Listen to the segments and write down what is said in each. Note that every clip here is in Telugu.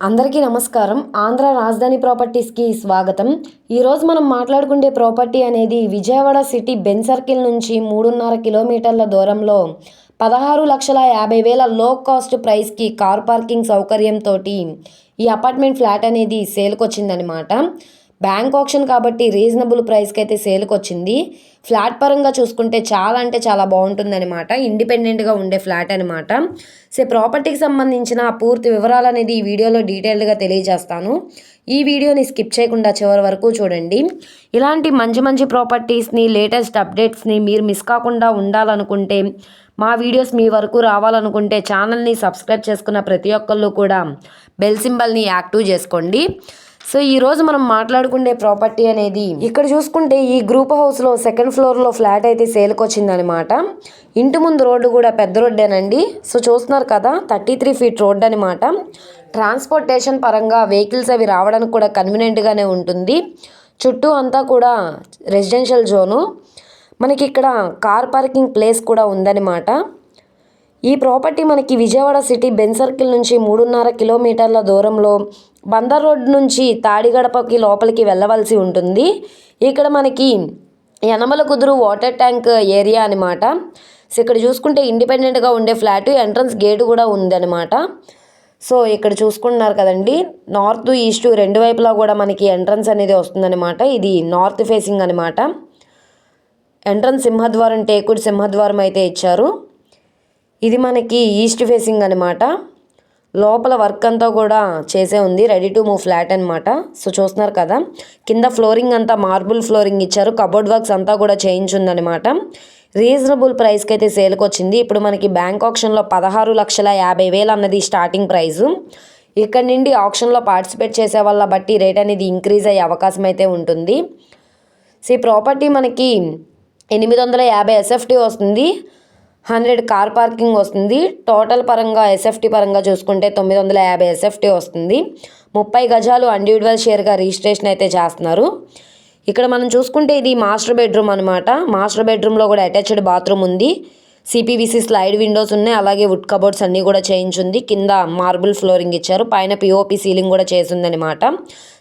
అందరికీ నమస్కారం. ఆంధ్ర రాజధాని ప్రాపర్టీస్కి స్వాగతం. ఈరోజు మనం మాట్లాడుకునే ప్రాపర్టీ అనేది విజయవాడ సిటీ బెన్ సర్కిల్ నుంచి మూడున్నర కిలోమీటర్ల దూరంలో పదహారు లక్షల యాభై వేల లో కాస్ట్ ప్రైస్కి కార్ పార్కింగ్ సౌకర్యంతో ఈ అపార్ట్మెంట్ ఫ్లాట్ అనేది సేల్కొచ్చిందనమాట బ్యాంక్ ఆప్షన్ కాబట్టి రీజనబుల్ ప్రైస్కి అయితే సేల్కి వచ్చింది ఫ్లాట్ పరంగా చూసుకుంటే చాలా అంటే చాలా బాగుంటుందన్నమాట. ఇండిపెండెంట్గా ఉండే ఫ్లాట్ అనమాట సో ప్రాపర్టీకి సంబంధించిన పూర్తి వివరాలు అనేది ఈ వీడియోలో డీటెయిల్డ్గా తెలియజేస్తాను. ఈ వీడియోని స్కిప్ చేయకుండా చివరి వరకు చూడండి. ఇలాంటి మంచి మంచి ప్రాపర్టీస్ని లేటెస్ట్ అప్డేట్స్ని మీరు మిస్ కాకుండా ఉండాలనుకుంటే మా వీడియోస్ మీ వరకు రావాలనుకుంటే ఛానల్ని సబ్స్క్రైబ్ చేసుకున్న ప్రతి ఒక్కళ్ళు కూడా బెల్ సింబల్ని యాక్టివ్ చేసుకోండి. సో ఈ రోజు మనం మాట్లాడుకునే ప్రాపర్టీ అనేది ఇక్కడ చూసుకుంటే ఈ గ్రూప్ హౌస్లో సెకండ్ ఫ్లోర్లో ఫ్లాట్ అయితే సేల్కి వచ్చిందనమాట ఇంటి ముందు రోడ్డు కూడా పెద్ద రోడ్డేనండి. సో చూస్తున్నారు కదా థర్టీ త్రీ ఫీట్ రోడ్ అనమాట ట్రాన్స్పోర్టేషన్ పరంగా వెహికల్స్ అవి రావడానికి కూడా కన్వీనియంట్గానే ఉంటుంది. చుట్టూ అంతా కూడా రెసిడెన్షియల్ జోను. మనకి ఇక్కడ కార్ పార్కింగ్ ప్లేస్ కూడా ఉందన్నమాట. ఈ ప్రాపర్టీ మనకి విజయవాడ సిటీ బెన్ సర్కిల్ నుంచి మూడున్నర కిలోమీటర్ల దూరంలో బందర్ రోడ్ నుంచి తాడిగడపకి లోపలికి వెళ్ళవలసి ఉంటుంది. ఇక్కడ మనకి Yanamala Kuduru water tank area అనమాట సో ఇక్కడ చూసుకుంటే ఇండిపెండెంట్గా ఉండే ఫ్లాట్ ఎంట్రన్స్ గేట్ కూడా ఉందన్నమాట. సో ఇక్కడ చూసుకుంటున్నారు కదండి నార్త్ ఈస్ట్ రెండు వైపులా కూడా మనకి ఎంట్రన్స్ అనేది వస్తుందన్నమాట. ఇది నార్త్ ఫేసింగ్ అనమాట ఎంట్రన్స్ సింహద్వారం టేకుడు సింహద్వారం అయితే ఇచ్చారు. ఇది మనకి ఈస్ట్ ఫేసింగ్ అనమాట లోపల వర్క్ అంతా కూడా చేసే ఉంది. రెడీ టు మూవ్ ఫ్లాట్ అనమాట సో చూస్తున్నారు కదా. కింద ఫ్లోరింగ్ అంతా మార్బుల్ ఫ్లోరింగ్ ఇచ్చారు. కబోర్డ్ వర్క్స్ అంతా కూడా చేయించుందనమాట రీజనబుల్ ప్రైస్కి అయితే సేల్కి వచ్చింది. ఇప్పుడు మనకి బ్యాంక్ ఆప్షన్లో పదహారు లక్షల యాభై వేలు అన్నది స్టార్టింగ్ ప్రైజు ఇక్కడ నుండి ఆప్షన్లో పార్టిసిపేట్ చేసే వాళ్ళ బట్టి రేట్ అనేది ఇంక్రీజ్ అయ్యే అవకాశం అయితే ఉంటుంది. సో ఈ ప్రాపర్టీ మనకి ఎనిమిది వందల యాభై ఎస్ఎఫ్టీ వస్తుంది. హండ్రెడ్ కార్ పార్కింగ్ వస్తుంది. టోటల్ పరంగా ఎస్ఎఫ్టీ పరంగా చూసుకుంటే తొమ్మిది వందల యాభై ఎస్ఎఫ్టీ వస్తుంది. ముప్పై గజాలు ఇండివిజువల్ షేర్గా రిజిస్ట్రేషన్ అయితే చేస్తున్నారు. ఇక్కడ మనం చూసుకుంటే ఇది మాస్టర్ బెడ్రూమ్ అనమాట మాస్టర్ బెడ్రూమ్లో కూడా అటాచ్డ్ బాత్రూమ్ ఉంది. సిపివిసి స్లైడ్ విండోస్ ఉన్నాయి. అలాగే వుడ్ కబోర్డ్స్ అన్నీ కూడా చేయించుంది. కింద మార్బుల్ ఫ్లోరింగ్ ఇచ్చారు. పైన పిఓపి సీలింగ్ కూడా చేసిందనమాట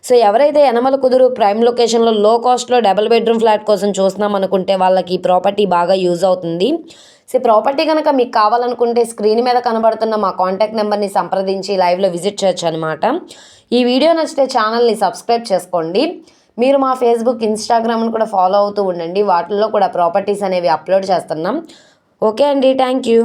సో ఎవరైతే యనమల కుదురు ప్రైమ్ లొకేషన్లో లో కాస్ట్లో డబుల్ బెడ్రూమ్ ఫ్లాట్ కోసం చూస్తున్నాం అనుకుంటే వాళ్ళకి ప్రాపర్టీ బాగా యూజ్ అవుతుంది. సో ప్రాపర్టీ కనుక మీకు కావాలనుకుంటే స్క్రీన్ మీద కనబడుతున్న మా కాంటాక్ట్ నెంబర్ని సంప్రదించి లైవ్లో విజిట్ చేయొచ్చు అనమాట ఈ వీడియో నచ్చితే ఛానల్ని సబ్స్క్రైబ్ చేసుకోండి. మీరు మా ఫేస్బుక్ ఇన్స్టాగ్రామ్ని కూడా ఫాలో అవుతూ ఉండండి. వాటిల్లో కూడా ప్రాపర్టీస్ అనేవి అప్లోడ్ చేస్తున్నాం. ఓకే అండి థ్యాంక్ యూ